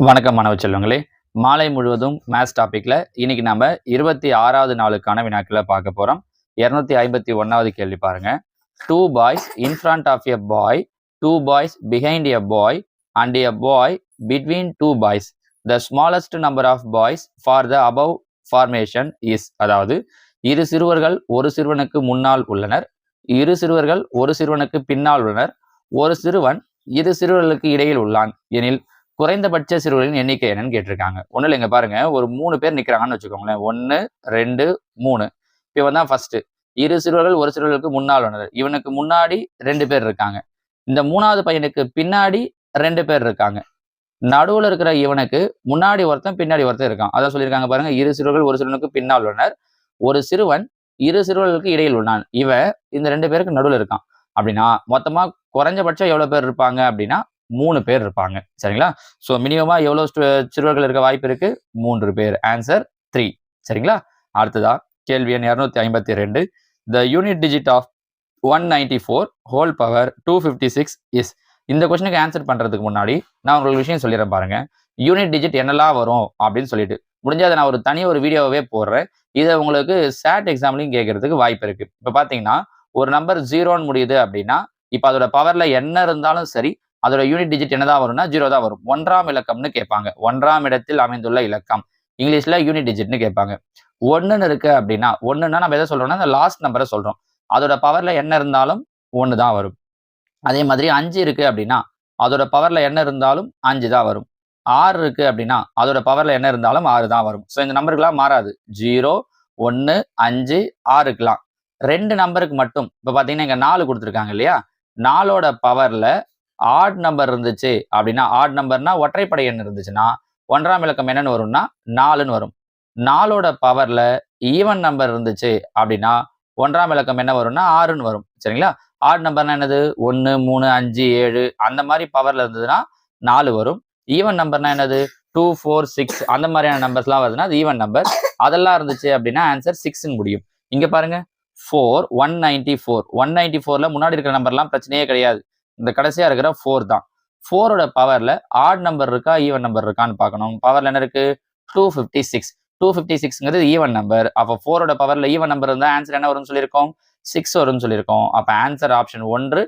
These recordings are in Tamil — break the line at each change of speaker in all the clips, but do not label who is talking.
வணக்கம் மாணவ செல்வங்களே. மாலை முழுவதும் மேத்ஸ் டாபிக்ல இன்னைக்கு நம்ம இருபத்தி ஆறாவது நாளுக்கான வினாக்களை பார்க்க போறோம். இருநூத்தி ஐம்பத்தி ஒன்னாவது கேள்வி பாருங்க. Two boys in front of a boy two boys behind a boy and a boy between two boys the smallest number of boys for the above formation is அதாவது இரு சிறுவர்கள் ஒரு சிறுவனுக்கு முன்னால் உள்ளனர் இரு சிறுவர்கள் ஒரு சிறுவனுக்கு பின்னால் உள்ளனர் ஒரு சிறுவன் இரு சிறுவர்களுக்கு இடையில் உள்ளான். எனில் குறைந்தபட்ச சிறுவர்களின் எண்ணிக்கை என்னன்னு கேட்டிருக்காங்க. ஒன்றும் இல்லைங்க பாருங்க ஒரு மூணு பேர் நிற்கிறாங்கன்னு வச்சுக்கோங்களேன். ஒன்று ரெண்டு மூணு. இப்போ தான் ஃபர்ஸ்ட் இரு சிறுவர்கள் ஒரு சிறுவர்களுக்கு முன்னால் ஒன்று இவனுக்கு முன்னாடி ரெண்டு பேர் இருக்காங்க. இந்த மூணாவது பையனுக்கு பின்னாடி ரெண்டு பேர் இருக்காங்க. நடுவில் இருக்கிற இவனுக்கு முன்னாடி ஒருத்தன் பின்னாடி ஒருத்தன் இருக்கான். அதான் சொல்லியிருக்காங்க பாருங்க. இரு சிறுவர்கள் ஒரு சிறுவனுக்கு பின்னால் உள்ளனர் ஒரு சிறுவன் இரு சிறுவர்களுக்கு இடையில் உள்ளான். இவன் இந்த ரெண்டு பேருக்கு நடுவில் இருக்கான். அப்படின்னா மொத்தமாக குறைஞ்சபட்சம் எவ்வளோ பேர் இருப்பாங்க அப்படின்னா மூணு பேர் இருப்பாங்க. சரிங்களா? ஸோ மினிமமா எவ்வளோ சிறுவர்கள் இருக்க வாய்ப்பு இருக்கு? மூன்று பேர். ஆன்சர் த்ரீ சரிங்களா? அடுத்ததா கேள்வி எண் இரநூத்தி ஐம்பத்தி ரெண்டு. The unit digit of one ninety four whole power two fifty six is இந்த கொஸ்டினுக்கு ஆன்சர் பண்ணுறதுக்கு முன்னாடி நான் உங்களுக்கு விஷயம் சொல்லிடுறேன் பாருங்க. யூனிட் டிஜிட் என்னெல்லாம் வரும் அப்படின்னு சொல்லிட்டு. முடிஞ்சால் நான் ஒரு தனி ஒரு வீடியோவே போடுறேன். இதை உங்களுக்கு சேட் எக்ஸாம்லையும் கேட்கறதுக்கு வாய்ப்பு இருக்கு. இப்போ பார்த்தீங்கன்னா ஒரு நம்பர் ஜீரோன்னு முடியுது அப்படின்னா இப்போ அதோட பவர்ல என்ன இருந்தாலும் சரி அதோட யூனிட் டிஜிட் என்னதான் வரும்னா ஜீரோ தான் வரும். ஒன்றாம் இலக்கம்னு கேட்பாங்க. ஒன்றாம் இடத்தில் அமைந்துள்ள இலக்கம். இங்கிலீஷ்ல யூனிட் டிஜிட்னு கேட்பாங்க. ஒன்றுன்னு இருக்கு அப்படின்னா ஒன்றுன்னா நம்ம எதை சொல்றோம்னா அந்த லாஸ்ட் நம்பரை சொல்றோம். அதோட பவர்ல என்ன இருந்தாலும் ஒன்று தான் வரும். அதே மாதிரி அஞ்சு இருக்கு அப்படின்னா அதோட பவர்ல என்ன இருந்தாலும் அஞ்சு தான் வரும். ஆறு இருக்கு அப்படின்னா அதோட பவர்ல என்ன இருந்தாலும் ஆறு தான் வரும். ஸோ இந்த நம்பருக்குலாம் மாறாது. ஜீரோ ஒன்று அஞ்சு ஆறுக்கெல்லாம். ரெண்டு நம்பருக்கு மட்டும் இப்போ பார்த்தீங்கன்னா இங்கே நாலு கொடுத்துருக்காங்க இல்லையா? நாலோட பவர்ல ஆட் நம்பர் இருந்துச்சு அப்படின்னா ஆட் நம்பர்னா ஒற்றைப்படை எண் இருந்துச்சுன்னா ஒன்றாம் இலக்கம் என்னன்னு வரும்னா நாலுன்னு வரும். நாலோட பவர்ல ஈவன் நம்பர் இருந்துச்சு அப்படின்னா ஒன்றாம் இலக்கம் என்ன வரும்னா ஆறுன்னு வரும். சரிங்களா? ஆட் நம்பர்னா என்னது? ஒன்று மூணு அஞ்சு ஏழு அந்த மாதிரி பவர்ல இருந்ததுன்னா நாலு வரும். ஈவன் நம்பர்னா என்னது? டூ ஃபோர் சிக்ஸ் அந்த மாதிரியான நம்பர்ஸ்லாம் வருதுன்னா அது ஈவன் நம்பர் அதெல்லாம் இருந்துச்சு அப்படின்னா ஆன்சர் சிக்ஸ்ன்னு முடியும். இங்க பாருங்க. Four one ninety four one ninety ஃபோர்ல முன்னாடி இருக்கிற நம்பர்லாம் பிரச்சனையே கிடையாது. இந்த கடைசியா இருக்கிற ஃபோர் தான். ஃபோரோட பவர்ல ஆட் நம்பர் இருக்கா ஈவன் நம்பர் இருக்கான்னு பார்க்கணும். பவர்ல என்ன இருக்கு? Two fifty six two fifty சிக்ஸ்ங்கிறது even number அப்போ ஃபோரோட பவர்ல ஈவன் நம்பர் இருந்தால் ஆன்சர் என்ன வரும்னு சொல்லியிருக்கோம்? சிக்ஸ் வரும்னு சொல்லியிருக்கோம். அப்போ ஆன்சர் ஆப்ஷன் ஒன்று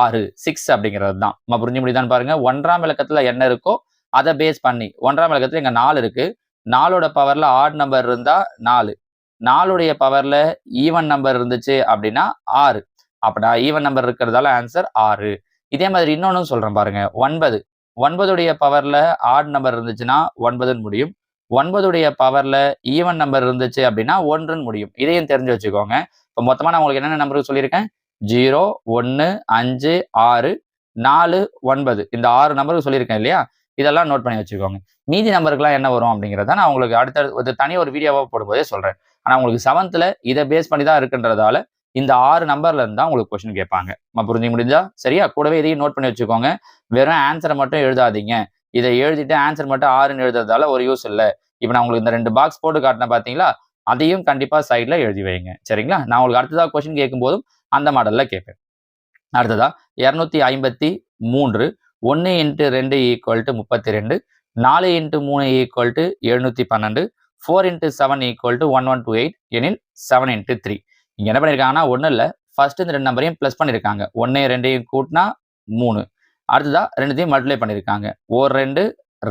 ஆறு சிக்ஸ் அப்படிங்கிறது தான். நம்ம புரிஞ்சு முடியுதான்னு பாருங்க. ஒன்றாம் இலக்கத்துல என்ன இருக்கோ அதை பேஸ் பண்ணி ஒன்றாம் இலக்கத்துல இங்கே நாலு இருக்கு. நாலோட பவர்ல ஆட் நம்பர் இருந்தா நாலு. நாலுடைய பவர்ல ஈவன் நம்பர் இருந்துச்சு அப்படின்னா ஆறு. அப்படின்னா ஈவன் நம்பர் இருக்கிறதால ஆன்சர் ஆறு. இதே மாதிரி இன்னொன்னு சொல்றேன் பாருங்க. ஒன்பது. ஒன்பதுடைய பவர்ல ஆட் நம்பர் இருந்துச்சுன்னா ஒன்பதுன்னு முடியும். ஒன்பதுடைய பவர்ல ஈவன் நம்பர் இருந்துச்சு அப்படின்னா ஒன்றுன்னு முடியும். இதையும் தெரிஞ்சு வச்சுக்கோங்க. இப்போ மொத்தமா நான் உங்களுக்கு என்னென்ன நம்பருக்கு சொல்லியிருக்கேன்? ஜீரோ ஒன்று அஞ்சு ஆறு நாலு ஒன்பது. இந்த ஆறு நம்பருக்கு சொல்லியிருக்கேன் இல்லையா? இதெல்லாம் நோட் பண்ணி வச்சுக்கோங்க. மீதி நம்பருக்குலாம் என்ன வரும் அப்படிங்கிறத நான் உங்களுக்கு அடுத்த ஒரு தனி ஒரு வீடியோவாக போடும்போதே சொல்கிறேன் ஆனால் உங்களுக்கு செவன்த்தில் இதை பேஸ் பண்ணி தான் இருக்குன்றதால இந்த ஆறு நம்பர்ல இருந்தா உங்களுக்கு கொஸ்டின் கேட்பாங்க. நம்ம புரிஞ்சு முடிஞ்சா? சரியா? கூடவே இதையும் நோட் பண்ணி வச்சுக்கோங்க. வெறும் ஆன்சரை மட்டும் எழுதாதீங்க. இதை எழுதிட்டு ஆன்சர் மட்டும் ஆறுன்னு எழுதுறதால ஒரு யூஸ் இல்லை. இப்போ நான் உங்களுக்கு இந்த ரெண்டு பாக்ஸ் போட்டு காட்டினேன் பார்த்தீங்களா அதையும் கண்டிப்பாக சைடில் எழுதி வைங்க. சரிங்களா? நான் உங்களுக்கு அடுத்ததாக கொஸ்டின் கேட்கும்போதும் அந்த மாடலில் கேட்பேன். அடுத்ததா இரநூத்தி ஐம்பத்தி மூன்று ஒன்று இன்ட்டு ரெண்டு ஈக்குவல் டு முப்பத்தி ரெண்டு நாலு இன்ட்டு மூணு ஈக்குவல் டு எழுநூற்றி பன்னெண்டு four into seven equal to one one two eight எனில் செவன் இன்ட்டு த்ரீ இங்கே என்ன பண்ணியிருக்காங்கன்னா ஒன்றும் இல்லை ஃபர்ஸ்ட் இந்த ரெண்டு நம்பரையும் ப்ளஸ் பண்ணியிருக்காங்க ஒன்றையும் ரெண்டையும் கூட்டினா மூணு. அடுத்ததாக ரெண்டுத்தையும் மல்டிப்ளை பண்ணியிருக்காங்க ஓர் ரெண்டு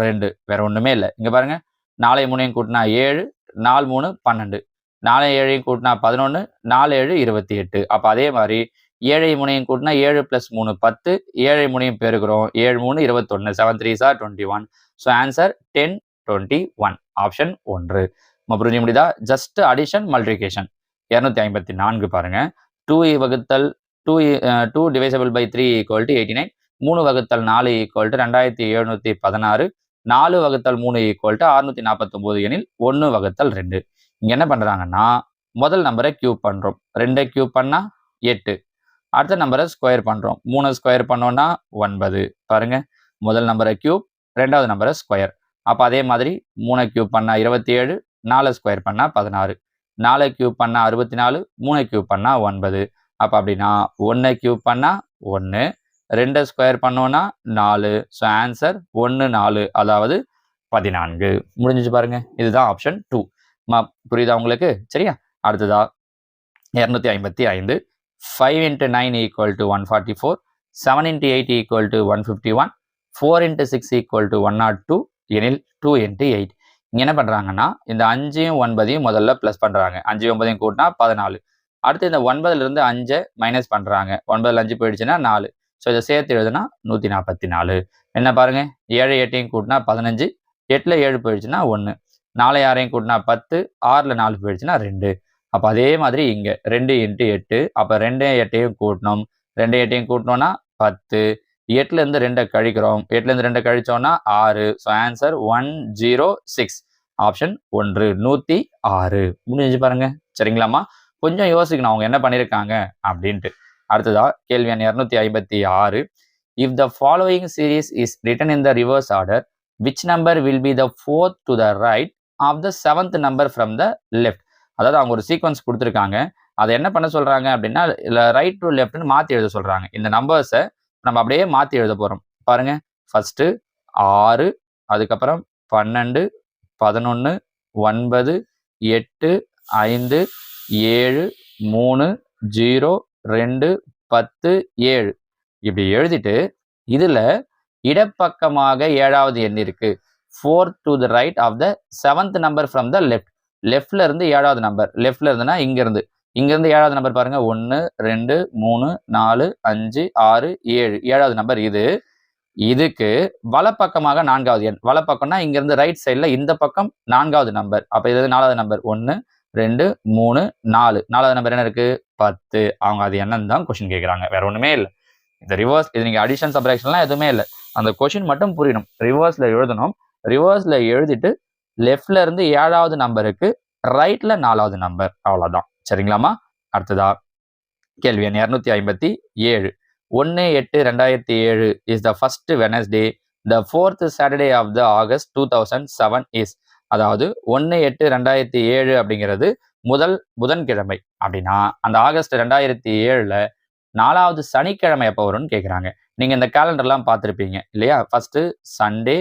ரெண்டு. வேற ஒன்றுமே இல்லை. இங்கே பாருங்க. நாலு மூணையும் கூட்டினா ஏழு நாலு மூணு பன்னெண்டு. நாலு ஏழையும் கூட்டினா பதினொன்று நாலு ஏழு இருபத்தி எட்டு. அப்போ அதே மாதிரி ஏழை முனையும் கூட்டினா ஏழு ப்ளஸ் மூணு பத்து. ஏழை முனையும் பெருக்கிறோம். ஏழு மூணு இருபத்தொன்று seven three sir twenty one so answer ten twenty one option ஒன்று. நம்ம புரிஞ்சு முடியுதா? ஜஸ்ட் அடிஷன் மல்டிபிகேஷன் இரநூத்தி ஐம்பத்தி நான்கு பாருங்க. டூ வகுத்தல் two two divisible by three equal to eighty nine மூணு வகுத்தல் நாலு ஈக்குவல் டு ரெண்டாயிரத்தி எழுநூத்தி பதினாறு. நாலு வகுத்தல் மூணு ஈக்குவல் டு அறுநூத்தி நாற்பத்தொம்போது எனில் ஒன்று வகுத்தல் ரெண்டு. இங்கே என்ன பண்ணுறாங்கன்னா முதல் நம்பரை க்யூப் பண்ணுறோம் ரெண்டை க்யூப் பண்ணால் எட்டு. அடுத்த நம்பரை ஸ்கொயர் பண்ணுறோம் மூணு ஸ்கொயர் பண்ணோம்னா ஒன்பது. பாருங்க. முதல் நம்பரை கியூப் ரெண்டாவது நம்பரை ஸ்கொயர் அப்போ அதே மாதிரி மூணை கியூப் பண்ணால் இருபத்தி ஏழு நாலு ஸ்கொயர் பண்ணால் பதினாறு. நாலு கியூப் பண்ணால் அறுபத்தி நாலு மூணு கியூப் பண்ணால் ஒன்பது. அப்போ அப்படின்னா ஒன்றை கியூப் பண்ணால் ஒன்று ரெண்டை ஸ்கொயர் பண்ணோன்னா நாலு. ஸோ ஆன்சர் ஒன்று நாலு அதாவது பதினான்கு. முடிஞ்சிச்சு பாருங்க. இதுதான் ஆப்ஷன் டூ புரியுதா உங்களுக்கு? சரியா? அடுத்ததா இரநூத்தி ஐம்பத்தி ஐந்து. Five into nine equal to one forty four seven into eight equal to one fifty one four into six equal to one naught two எனில் டூ இன்ட்டு எயிட் இங்கே என்ன பண்ணுறாங்கன்னா இந்த அஞ்சையும் ஒன்பதையும் முதல்ல ப்ளஸ் பண்ணுறாங்க அஞ்சு ஒன்பதையும் கூட்டினா பதினாலு. அடுத்து இந்த ஒன்பதுலேருந்து அஞ்சை மைனஸ் பண்ணுறாங்க ஒன்பதுல அஞ்சு போயிடுச்சுன்னா நாலு. ஸோ இதை சேர்த்து எழுதுனா நூற்றி நாற்பத்தி நாலு என்ன பாருங்கள் ஏழு எட்டையும் கூட்டினா பதினஞ்சு. எட்டில் ஏழு போயிடுச்சுன்னா ஒன்று நாலு ஆறையும் கூட்டினா பத்து. ஆறில் நாலு போயிடுச்சுன்னா ரெண்டு. அப்போ அதே மாதிரி இங்கே ரெண்டு இன்ட்டு எட்டு. அப்போ ரெண்டு எட்டையும் கூட்டணும். ரெண்டு எட்டையும் கூட்டினோன்னா பத்து. எட்டுலேருந்து ரெண்டை கழிக்கிறோம். எட்டுலேருந்து ரெண்டை கழிச்சோம்னா ஆறு. So answer one zero six option ஒன்று நூற்றி ஆறு. முடிஞ்சு பாருங்க. சரிங்களாம்மா? கொஞ்சம் யோசிக்கணும். அவங்க என்ன பண்ணியிருக்காங்க அப்படின்ட்டு. அடுத்ததா கேள்வி எண் இரநூத்தி ஐம்பத்தி ஆறு. If the following series is written in the reverse order which number will be the fourth to the right of the seventh number from the left அதாவது அவங்க ஒரு சீக்வன்ஸ் கொடுத்துருக்காங்க. அதை என்ன பண்ண சொல்கிறாங்க அப்படின்னா இல்லை ரைட் டு லெஃப்ட்னு மாற்றி எழுத சொல்கிறாங்க இந்த நம்பர்ஸை நம்ம அப்படியே மாற்றி எழுத போகிறோம் பாருங்க. ஃபர்ஸ்ட்டு ஆறு அதுக்கப்புறம் பன்னெண்டு பதினொன்று ஒன்பது எட்டு ஐந்து ஏழு மூணு ஜீரோ ரெண்டு பத்து ஏழு. இப்படி எழுதிட்டு இதில் இடப்பக்கமாக ஏழாவது எண் இருக்குது four to the right of the seventh number from the left லெஃப்ட்ல இருந்து ஏழாவது நம்பர் லெஃப்ட்ல இருந்துன்னா இங்கேருந்து. இங்கேருந்து ஏழாவது நம்பர் பாருங்க. ஒன்று ரெண்டு மூணு நாலு அஞ்சு ஆறு ஏழு. ஏழாவது நம்பர் இது. இதுக்கு வலப்பக்கமாக நான்காவது எண். வலப்பக்கம்னா இங்கேருந்து ரைட் சைடில் இந்த பக்கம் நான்காவது நம்பர் அப்போ இது நாலாவது நம்பர் ஒன்று ரெண்டு மூணு நாலு. நாலாவது நம்பர் என்ன இருக்கு? பத்து. அவங்க அது என்னன்னு தான் கொஷின் கேட்குறாங்க வேற ஒன்றுமே இல்லை. இந்த ரிவர்ஸ் இது நீங்கள் அடிஷன் சப்ராக்ஷன்லாம் எதுவுமே இல்லை. அந்த கொஷின் மட்டும் புரியணும். ரிவர்ஸில் எழுதணும். ரிவர்ஸில் எழுதிட்டு லெஃப்ட்ல இருந்து ஏழாவது நம்பருக்கு ரைட்டில் நாலாவது நம்பர் அவ்வளோதான் சரிங்களாமா அடுத்ததா கேள்வி எண் இரநூத்தி ஐம்பத்தி ஏழு. ஒன்று எட்டு ரெண்டாயிரத்தி ஏழு is the first Wednesday the fourth Saturday of the August two thousand seven is அதாவது ஒன்று எட்டு ரெண்டாயிரத்தி ஏழு அப்படிங்கிறது முதல் புதன்கிழமை அப்படின்னா அந்த ஆகஸ்ட் ரெண்டாயிரத்தி ஏழில் நாலாவது சனிக்கிழமை எப்போ வரும்னு கேட்குறாங்க நீங்கள் இந்த கேலண்டர்லாம் பார்த்துருப்பீங்க இல்லையா? First Sunday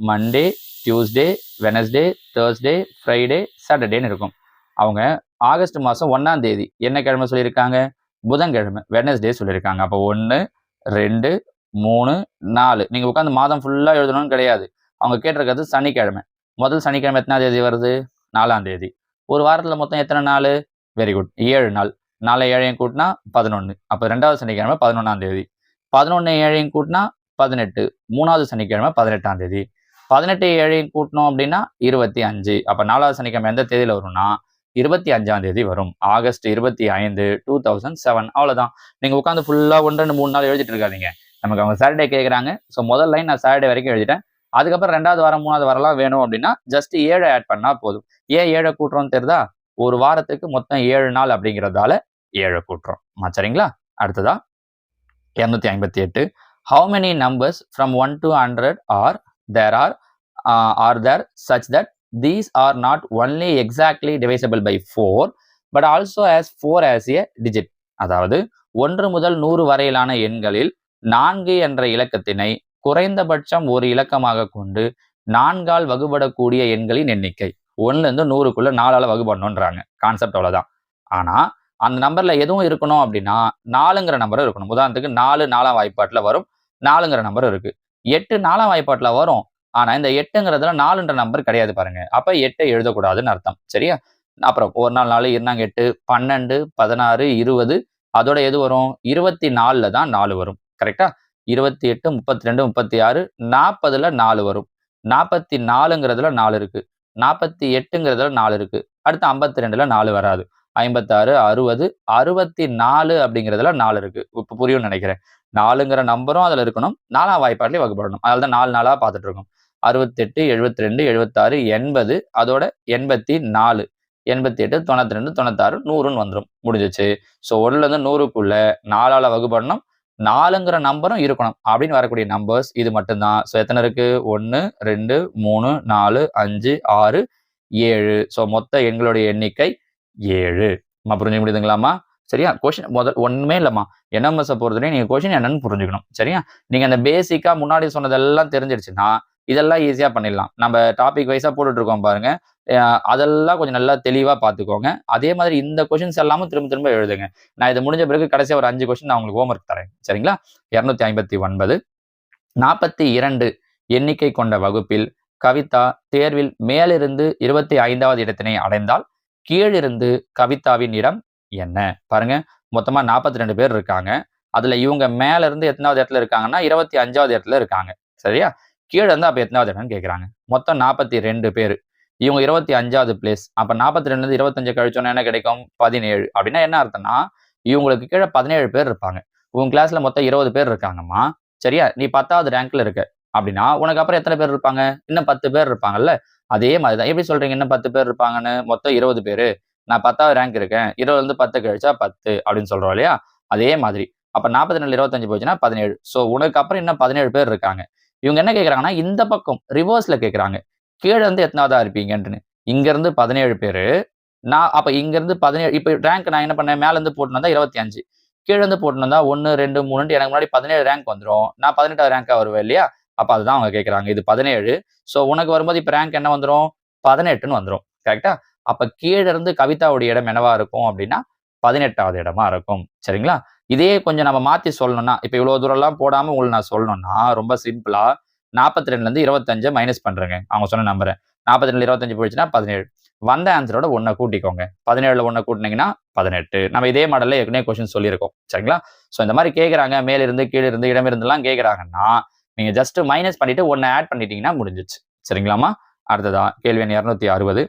Monday Tuesday Wednesday Thursday Friday சாட்டர்டேன்னு இருக்கும். அவங்க ஆகஸ்ட் மாதம் ஒன்றாம் தேதி. என்ன கிழமை சொல்லியிருக்காங்க? புதன்கிழமை. வெட்னஸ்டே சொல்லியிருக்காங்க. அப்போ ஒன்று ரெண்டு மூணு நாலு. நீங்கள் உட்காந்து மாதம் ஃபுல்லாக எழுதணும்னு கிடையாது. அவங்க கேட்டிருக்கிறது சனிக்கிழமை. முதல் சனிக்கிழமை எத்தனாம் தேதி வருது? நாலாம் தேதி. ஒரு வாரத்தில் மொத்தம் எத்தனை நாள்? வெரி குட் ஏழு நாள். நாலு ஏழையும் கூட்டினா பதினொன்று அப்போ ரெண்டாவது சனிக்கிழமை பதினொன்றாம் தேதி. பதினொன்று ஏழையும் கூட்டினா பதினெட்டு. மூணாவது சனிக்கிழமை பதினெட்டாம் தேதி. பதினெட்டு ஏழையும் கூட்டினோம் அப்படின்னா இருபத்தி அஞ்சு. அப்போ நாலாவது சனிக்கிழமை எந்த தேதியில் வரும்னா இருபத்தி அஞ்சாம் தேதி வரும். ஆகஸ்ட் இருபத்தி ஐந்து டூ தௌசண்ட் செவன் அவ்வளோதான் நீங்கள் உட்காந்து ஃபுல்லாக ஒன்று ரெண்டு மூணு நாள் எழுதிட்டு இருக்காதிங்க. நமக்கு அவங்க சாட்டர்டே கேட்குறாங்க ஸோ முதல் லைன் நான் சாட்டர்டே வரைக்கும் எழுதிட்டேன். அதுக்கப்புறம் ரெண்டாவது வாரம் மூணாவது வாரம்லாம் வேணும் அப்படின்னா ஜஸ்ட் ஏழை ஆட் பண்ணால் போதும். ஏன் ஏழை கூட்டுறோம்னு தெரியுதா? ஒரு வாரத்துக்கு மொத்தம் ஏழு நாள் அப்படிங்கிறதால ஏழை கூட்டுறோம். சரிங்களா? அடுத்ததா? இரநூத்தி ஐம்பத்தி எட்டு. How many numbers from one to hundred are there are are there such that these are not only exactly divisible by four but also as four as a digit அதாவது ஒன்று முதல் நூறு வரையிலான எண்களில் நான்கு என்ற இலக்கத்தினை குறைந்தபட்சம் ஒரு இலக்கமாக கொண்டு நான்கால் வகுபடக்கூடிய எண்களின் எண்ணிக்கை. ஒன்றுலேருந்து நூறுக்குள்ள நாலால் வகுபடணுன்றாங்க கான்செப்ட் அவ்வளோதான் ஆனால் அந்த நம்பரில் எதுவும் இருக்கணும் அப்படின்னா நாலுங்கிற நம்பரும் இருக்கணும். உதாரணத்துக்கு நாலு நாலாம் வாய்ப்பாட்டில் வரும் நாலுங்கிற நம்பர் இருக்குது எட்டு நாலாம் வாய்ப்பாட்டில் வரும். ஆனா இந்த எட்டுங்கிறதுல நாலுன்ற நம்பர் கிடையாது பாருங்க. அப்ப எட்டை எழுதக்கூடாதுன்னு அர்த்தம். சரியா? அப்புறம் ஒரு நாள் நாலு இருந்தாங்க எட்டு பன்னெண்டு பதினாறு இருபது அதோட எது வரும்? இருபத்தி நாலுல தான் நாலு வரும். கரெக்டா? இருபத்தி எட்டு முப்பத்தி ரெண்டு முப்பத்தி ஆறு நாற்பதுல நாலு வரும். நாற்பத்தி நாலுங்கிறதுல நாலு இருக்கு. நாற்பத்தி எட்டுங்கிறதுல நாலு இருக்கு. அடுத்து ஐம்பத்தி ரெண்டுல நாலு வராது. ஐம்பத்தாறு அறுபது அறுபத்தி நாலு அப்படிங்கிறதுல நாலு இருக்கு. இப்போ புரியும்னு நினைக்கிறேன். நாலுங்கிற நம்பரும் அதுல இருக்கணும். நாலாம் வாய்ப்பாட்டிலே வகுப்படணும். அதில் தான் நாலு நாளா பார்த்துட்டு இருக்கோம். அறுபத்தெட்டு எழுபத்தி ரெண்டு எழுபத்தாறு எண்பது அதோட எண்பத்தி நாலு எண்பத்தி எட்டு தொண்ணூத்தி ரெண்டு தொண்ணூத்தாறு நூறுன்னு வந்துடும் முடிஞ்சிச்சு. ஸோ ஒன்றுல இருந்து நூறுக்குள்ள நாலால் வகுப்படணும் நாலுங்கிற நம்பரும் இருக்கணும். அப்படின்னு வரக்கூடிய நம்பர்ஸ் இது மட்டும்தான். ஸோ எத்தனை இருக்கு? ஒன்று ரெண்டு மூணு நாலு அஞ்சு ஆறு ஏழு. ஸோ மொத்த எண்களுடைய எண்ணிக்கை ஏழு. நம்ம புரிஞ்சு முடியுதுங்களாமா சரியா? கொஷின் முதல் ஒன்றுமே இல்லைம்மா. என்ன என்எம்எஸ் பொறுத்தவரையும் நீங்கள் கொஷின் என்னன்னு புரிஞ்சுக்கணும். சரியா? நீங்கள் அந்த பேசிக்காக முன்னாடி சொன்னதெல்லாம் தெரிஞ்சிருச்சுன்னா இதெல்லாம் ஈஸியாக பண்ணிடலாம். நம்ம டாபிக் வைஸாக போட்டுட்ருக்கோம் பாருங்க. அதெல்லாம் கொஞ்சம் நல்லா தெளிவாக பார்த்துக்கோங்க அதே மாதிரி இந்த கொஷின்ஸ் எல்லாமும் திரும்ப திரும்ப எழுதுங்க. நான் இது முடிஞ்ச பிறகு கடைசியாக ஒரு அஞ்சு கொஸ்டின் நான் உங்களுக்கு ஹோம்ஒர்க் தரேன். சரிங்களா? இரநூத்தி ஐம்பத்தி ஒன்பது. நாற்பத்தி இரண்டு எண்ணிக்கை கொண்ட வகுப்பில் கவிதா தேர்வில் மேலிருந்து இருபத்தி ஐந்தாவது இடத்தினை அடைந்தால் கீழிருந்து கவிதாவின் இடம் என்ன? பாருங்க. மொத்தமாக நாற்பத்தி ரெண்டு பேர் இருக்காங்க. அதில் இவங்க மேல இருந்து எத்தனாவது இடத்துல இருக்காங்கன்னா இருபத்தி அஞ்சாவது இடத்துல இருக்காங்க. சரியா? கீழே இருந்து அப்போ எத்தனாவது இடம்னு கேட்குறாங்க மொத்தம் நாற்பத்தி ரெண்டு பேர். இவங்க இருபத்தி அஞ்சாவது பிளேஸ் அப்போ நாற்பத்தி ரெண்டுலேருந்து இருபத்தஞ்சு கழிச்சோன்னா என்ன கிடைக்கும்? பதினேழு. அப்படின்னா என்ன அர்த்தம்னா இவங்களுக்கு கீழே பதினேழு பேர் இருப்பாங்க. உன் கிளாஸில் மொத்தம் இருபது பேர் இருக்காங்கம்மா. சரியா? நீ பத்தாவது ரேங்க்ல இருக்க. அப்படின்னா உனக்கு அப்புறம் எத்தனை பேர் இருப்பாங்க? இன்னும் பத்து பேர் இருப்பாங்கல்ல? அதே மாதிரி தான் எப்படி சொல்றீங்க? இன்னும் பத்து பேர் இருப்பாங்கன்னு? மொத்தம் இருபது பேர். நான் பத்தாவது ரேங்க் இருக்கேன். இருபதுலேருந்து பத்து கழிச்சா பத்து அப்படின்னு சொல்கிறோம் இல்லையா? அதே மாதிரி. அப்போ நாற்பத்தி நாலு இருபத்தஞ்சு போச்சுன்னா பதினேழு. ஸோ உனக்கு அப்புறம் இன்னும் பதினேழு பேர் இருக்காங்க. இவங்க என்ன கேட்குறாங்கன்னா இந்த பக்கம் ரிவர்ஸில் கேட்குறாங்க கீழே இருந்து எத்தனாவதா இருப்பீங்கன்ட்டுன்னு இங்கேருந்து பதினேழு பேர். நான் அப்போ இங்கேருந்து பதினேழு இப்போ ரேங்க் நான் என்ன பண்ணேன்? மேலேருந்து போட்டுன்னு போட்டு இருபத்தி அஞ்சு. கீழேருந்து இருந்து போட்டு ரெண்டு மூணுன்ட்டு எனக்கு முன்னாடி பதினேழு ரேங்க் வந்துரும். நான் பதினெட்டாவது ரேங்காக வருவேன் இல்லையா? அப்போ அதுதான் அவங்க கேட்குறாங்க இது பதினேழு. ஸோ உனக்கு வரும்போது இப்போ ரேங்க் என்ன வந்துரும்? பதினெட்டுன்னு வந்துடும் கரெக்டா அப்போ கீழே இருந்து கவிதாவுடைய இடம் என்னவா இருக்கும் அப்படின்னா பதினெட்டாவது இடமா இருக்கும். சரிங்களா? இதே கொஞ்சம் நம்ம மாத்தி சொல்லணும்னா இப்ப இவ்வளவு தூரம் எல்லாம் போடாம உங்களுக்கு நான் சொல்லணும்னா ரொம்ப சிம்பிளா நாற்பத்தி ரெண்டுல இருந்து இருபத்தஞ்சு மைனஸ் பண்றேங்க. அவங்க சொன்ன நம்பரை நாற்பத்தி ரெண்டு இருபத்தஞ்சு போயிடுச்சுன்னா பதினேழு. வந்த ஆன்சரோட ஒன்றை கூட்டிக்கோங்க. பதினேழுல ஒன்றை கூட்டினீங்கன்னா பதினெட்டு. நம்ம இதே மாடல்ல ஏற்கனவே கொஸ்டின் சொல்லியிருக்கோம். சரிங்களா? ஸோ இந்த மாதிரி கேட்குறாங்க மேலிருந்து இருந்து கீழே இருந்து இடம் இருந்தெல்லாம் கேட்குறாங்கன்னா நீங்க ஜஸ்ட் மைனஸ் பண்ணிட்டு ஒன்றை ஆட் பண்ணிட்டீங்கன்னா முடிஞ்சிச்சு. சரிங்களாமா அடுத்ததா கேள்வி எண் இரநூத்தி அறுபது.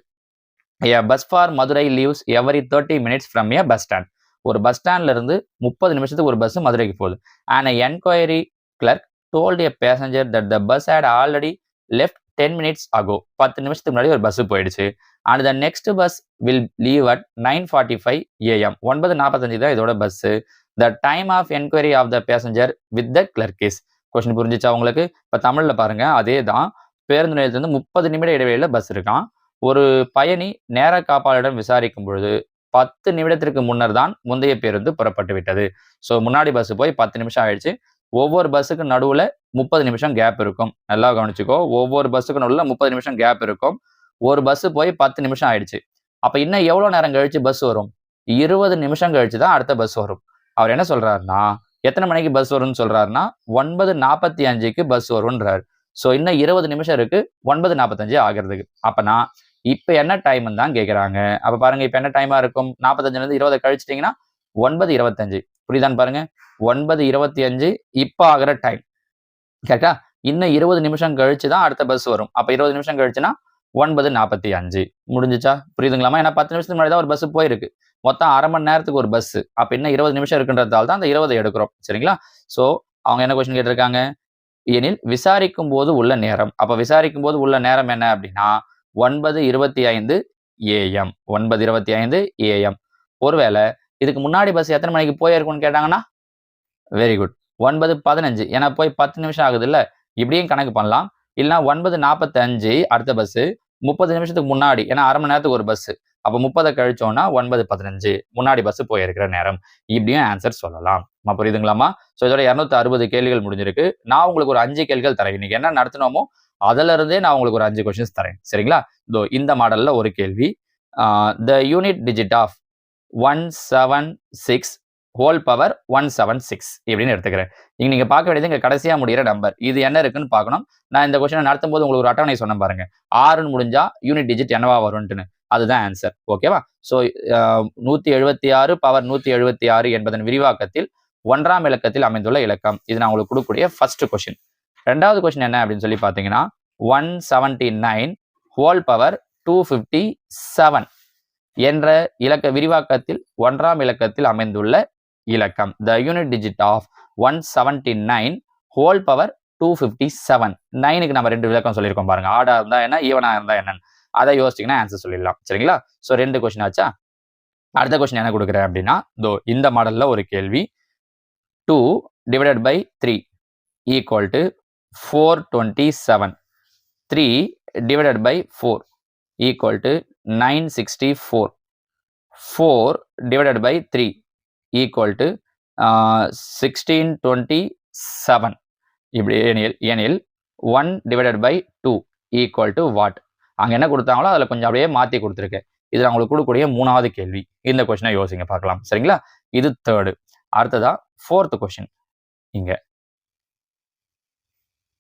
A bus for Madurai leaves every thirty minutes from a bus stand ஒரு பஸ் ஸ்டாண்ட்ல இருந்து முப்பது நிமிஷத்துக்கு ஒரு பஸ் மதுரைக்கு போகுது. And enquiry clerk told a passenger that the bus had already left ten minutes ago பத்து நிமிஷத்துக்கு முன்னாடி ஒரு பஸ் போயிடுச்சு. And the next bus will leave at nine forty five AM ஒன்பது நாற்பத்தஞ்சு தான் இதோட bus the time of enquiry of the passenger with the clerk is question புரிஞ்சிச்சா உங்களுக்கு? இப்போ தமிழில் பாருங்க அதே தான். பேருந்து நிலையத்துலேருந்து முப்பது நிமிட இடைவெளியில் பஸ் இருக்கான். ஒரு பயணி நேர காப்பாளரிடம் விசாரிக்கும் பொழுது பத்து நிமிடத்திற்கு முன்னர் தான் முந்தைய பேருந்து புறப்பட்டு விட்டது. ஸோ முன்னாடி பஸ் போய் பத்து நிமிஷம் ஆயிடுச்சு. ஒவ்வொரு பஸ்ஸுக்கு நடுவுல முப்பது நிமிஷம் கேப் இருக்கும். நல்லா கவனிச்சுக்கோ. ஒவ்வொரு பஸ்ஸுக்கு நடுவில் முப்பது நிமிஷம் கேப் இருக்கும். ஒரு பஸ் போய் பத்து நிமிஷம் ஆயிடுச்சு. அப்போ இன்னும் எவ்வளவு நேரம் கழிச்சு பஸ் வரும்? இருபது நிமிஷம் கழிச்சு தான் அடுத்த பஸ் வரும். அவர் என்ன சொல்றாருன்னா எத்தனை மணிக்கு பஸ் வரும்னு சொல்றாருன்னா ஒன்பது நாற்பத்தி அஞ்சுக்கு பஸ் வரும்ன்றாரு. ஸோ இன்னும் இருபது நிமிஷம் இருக்கு. ஒன்பது நாற்பத்தஞ்சு ஆகிறதுக்கு. அப்பனா இப்போ என்ன டைம் தான் கேட்குறாங்க அப்போ பாருங்க இப்போ என்ன டைமாக இருக்கும்? நாற்பத்தஞ்சுலேருந்து இருபதை கழிச்சிட்டீங்கன்னா ஒன்பது இருபத்தஞ்சு. புரியுதான்னு பாருங்க? ஒன்பது இருபத்தி அஞ்சு இப்போ ஆகிற டைம் கரெக்டா இன்னும் இருபது நிமிஷம் கழிச்சு தான் அடுத்த பஸ் வரும். அப்போ இருபது நிமிஷம் கழிச்சுன்னா ஒன்பது நாற்பத்தி அஞ்சு முடிஞ்சிச்சா? புரியுதுங்களாமா ஏன்னா பத்து நிமிஷத்துக்கு முன்னாடி தான் ஒரு பஸ் போயிருக்கு. மொத்தம் அரை மணி நேரத்துக்கு ஒரு பஸ் அப்போ இன்னும் இருபது நிமிஷம் இருக்குன்றதால தான் அந்த இருபதை எடுக்கிறோம். சரிங்களா? ஸோ அவங்க என்ன கொஸ்டின் கேட்டிருக்காங்க? எனில் விசாரிக்கும் போது உள்ள நேரம். அப்போ விசாரிக்கும் போது உள்ள நேரம் என்ன அப்படின்னா ஒன்பது இருபத்தி ஐந்து ஏஎம் ஒன்பது இருபத்தி ஐந்து ஏஎம் ஒருவேளை இதுக்கு முன்னாடி பஸ் எத்தனை மணிக்கு போயிருக்கும்னு கேட்டாங்கன்னா? வெரி குட் ஒன்பது பதினஞ்சு. ஏன்னா போய் பத்து நிமிஷம் ஆகுது இல்லை இப்படியும் கணக்கு பண்ணலாம். இல்லைனா ஒன்பது நாற்பத்தஞ்சு அடுத்த பஸ்ஸு முப்பது நிமிஷத்துக்கு முன்னாடி. ஏன்னா அரை மணி நேரத்துக்கு ஒரு பஸ்ஸு அப்போ முப்பதை கழிச்சோன்னா ஒன்பது பதினஞ்சு. முன்னாடி பஸ் போயிருக்கிற நேரம். இப்படியும் ஆன்சர் சொல்லலாம். நம்ம புரியுதுங்களாமா ஸோ இதோட இரநூத்தி அறுபது கேள்விகள் முடிஞ்சிருக்கு. நான் உங்களுக்கு ஒரு அஞ்சு கேள்விகள் தரேன். இன்னைக்கு என்ன நடத்தினோமோ அதுல இருந்தே நான் உங்களுக்கு ஒரு அஞ்சு கொஷின்ஸ் தரேன். சரிங்களா? இதோ இந்த மாடல்ல ஒரு கேள்வி. The unit digit of one seven six whole power one seven six இப்படின்னு எடுத்துக்கிறேன். இங்க நீங்க பார்க்க வேண்டியது இங்க கடைசியா முடிகிற நம்பர் இது என்ன இருக்குன்னு பார்க்கணும். நான் இந்த கொஸ்டினை நடத்தும் போது உங்களுக்கு ஒரு அட்டவணை சொன்னேன் பாருங்க. ஆறுன்னு முடிஞ்சா யூனிட் டிஜிட் என்னவா வரும்ட்டுன்னு அதுதான் ஆன்சர் ஓகேவா ஸோ நூத்தி எழுபத்தி ஆறு பவர் நூத்தி எழுபத்தி ஆறு என்பதன் விரிவாக்கத்தில் ஒன்றாம் இலக்கத்தில் அமைந்துள்ள இலக்கம். இது நான் உங்களுக்கு கொடுக்கக்கூடிய ஃபர்ஸ்ட் கொஸ்டின் ரெண்டாவது கொஸ்டின் என்ன அப்படின்னு சொல்லி பார்த்தீங்கன்னா one seventy nine whole power two fifty seven என்ற இலக்க விரிவாக்கத்தில் ஒன்றாம் இலக்கத்தில் அமைந்துள்ள இலக்கம். The unit digit of one seventy nine whole power two fifty seven நைனுக்கு நம்ம ரெண்டு விளக்கம் சொல்லியிருக்கோம் பாருங்க. ஆடா இருந்தா என்ன ஈவனா இருந்தா என்னன்னு. அதை யோசிச்சிங்கன்னா ஆன்சர் சொல்லிடலாம். சரிங்களா? ஸோ ரெண்டு கொஸ்டின் ஆச்சா? அடுத்த கொஸ்டின் என்ன கொடுக்குறேன் அப்படின்னா தோ இந்த மாடலில் ஒரு கேள்வி. Two divided by three equal to four twenty seven three divided by four equal to nine sixty four four divided by three equal to sixteen twenty seven இப்படி எனில் எனில் one divided by two equal to what அங்கே என்ன கொடுத்தாங்களோ அதில் கொஞ்சம் அப்படியே மாற்றி கொடுத்துருக்கேன் இதில் நான் உங்களுக்கு கொடுக்கக்கூடிய மூணாவது கேள்வி. இந்த கொஷினை யோசிங்க பார்க்கலாம். சரிங்களா? இது தேர்டு அடுத்ததாக ஃபோர்த்து கொஷின் இங்கே.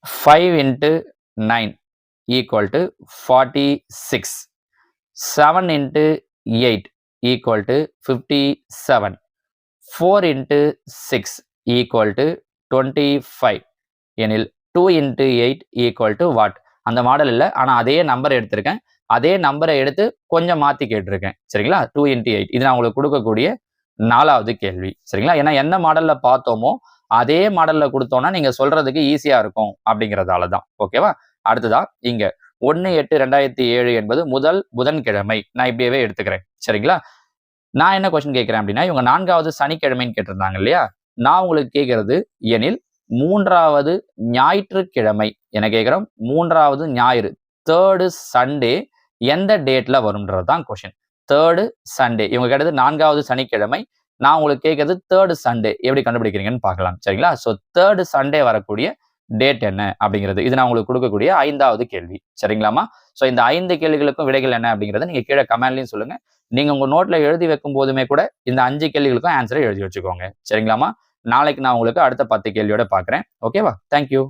Five into nine equal to forty six seven into eight equal to fifty seven four into six equal to twenty five எனில் two into eight equal to what அந்த மாடல் இல்லை. ஆனால் அதே நம்பர் எடுத்திருக்கேன். அதே நம்பரை எடுத்து கொஞ்சம் மாற்றி கேட்டிருக்கேன். சரிங்களா? டூ இன்ட்டு எயிட் இது நான் உங்களுக்கு கொடுக்கக்கூடிய நாலாவது கேள்வி. சரிங்களா? ஏன்னா என்ன மாடலில் பார்த்தோமோ அதே மாடலில் கொடுத்தோன்னா நீங்கள் சொல்கிறதுக்கு ஈஸியாக இருக்கும் அப்படிங்கிறதால தான் ஓகேவா அடுத்ததா இங்கே. ஒன்று எட்டு ரெண்டாயிரத்தி ஏழு என்பது முதல் புதன்கிழமை. நான் இப்படியவே எடுத்துக்கிறேன். சரிங்களா? நான் என்ன கொஸ்டின் கேட்குறேன் அப்படின்னா இவங்க நான்காவது சனிக்கிழமைன்னு கேட்டிருந்தாங்க இல்லையா? நான் உங்களுக்கு கேட்கறது எனில் மூன்றாவது ஞாயிற்றுக்கிழமை. என்ன கேட்குறோம்? மூன்றாவது ஞாயிறு. தேர்டு சண்டே எந்த டேட்டில் வரும்ன்றது தான் கொஷின் தேர்டு சண்டே இவங்க கேட்டது நான்காவது சனிக்கிழமை. நான் உங்களுக்கு கேட்கறது தேர்டு சண்டே எப்படி கண்டுபிடிக்கிறீங்கன்னு பார்க்கலாம். சரிங்களா? ஸோ தேர்டு சண்டே வரக்கூடிய டேட் என்ன அப்படிங்கிறது. இது நான் உங்களுக்கு கொடுக்கக்கூடிய ஐந்தாவது கேள்வி. சரிங்களாமா ஸோ இந்த ஐந்து கேள்விகளுக்கும் விடைகள் என்ன அப்படிங்கிறத நீங்கள் கீழே கமெண்ட்லையும் சொல்லுங்க. நீங்கள் உங்கள் நோட்டில் எழுதி வைக்கும் போதுமே கூட இந்த அஞ்சு கேள்விகளுக்கும் ஆன்சரை எழுதி வச்சுக்கோங்க. சரிங்களாமா நாளைக்கு நான் உங்களுக்கு அடுத்த பத்து கேள்வியோட பார்க்குறேன். ஓகேவா தேங்க்யூ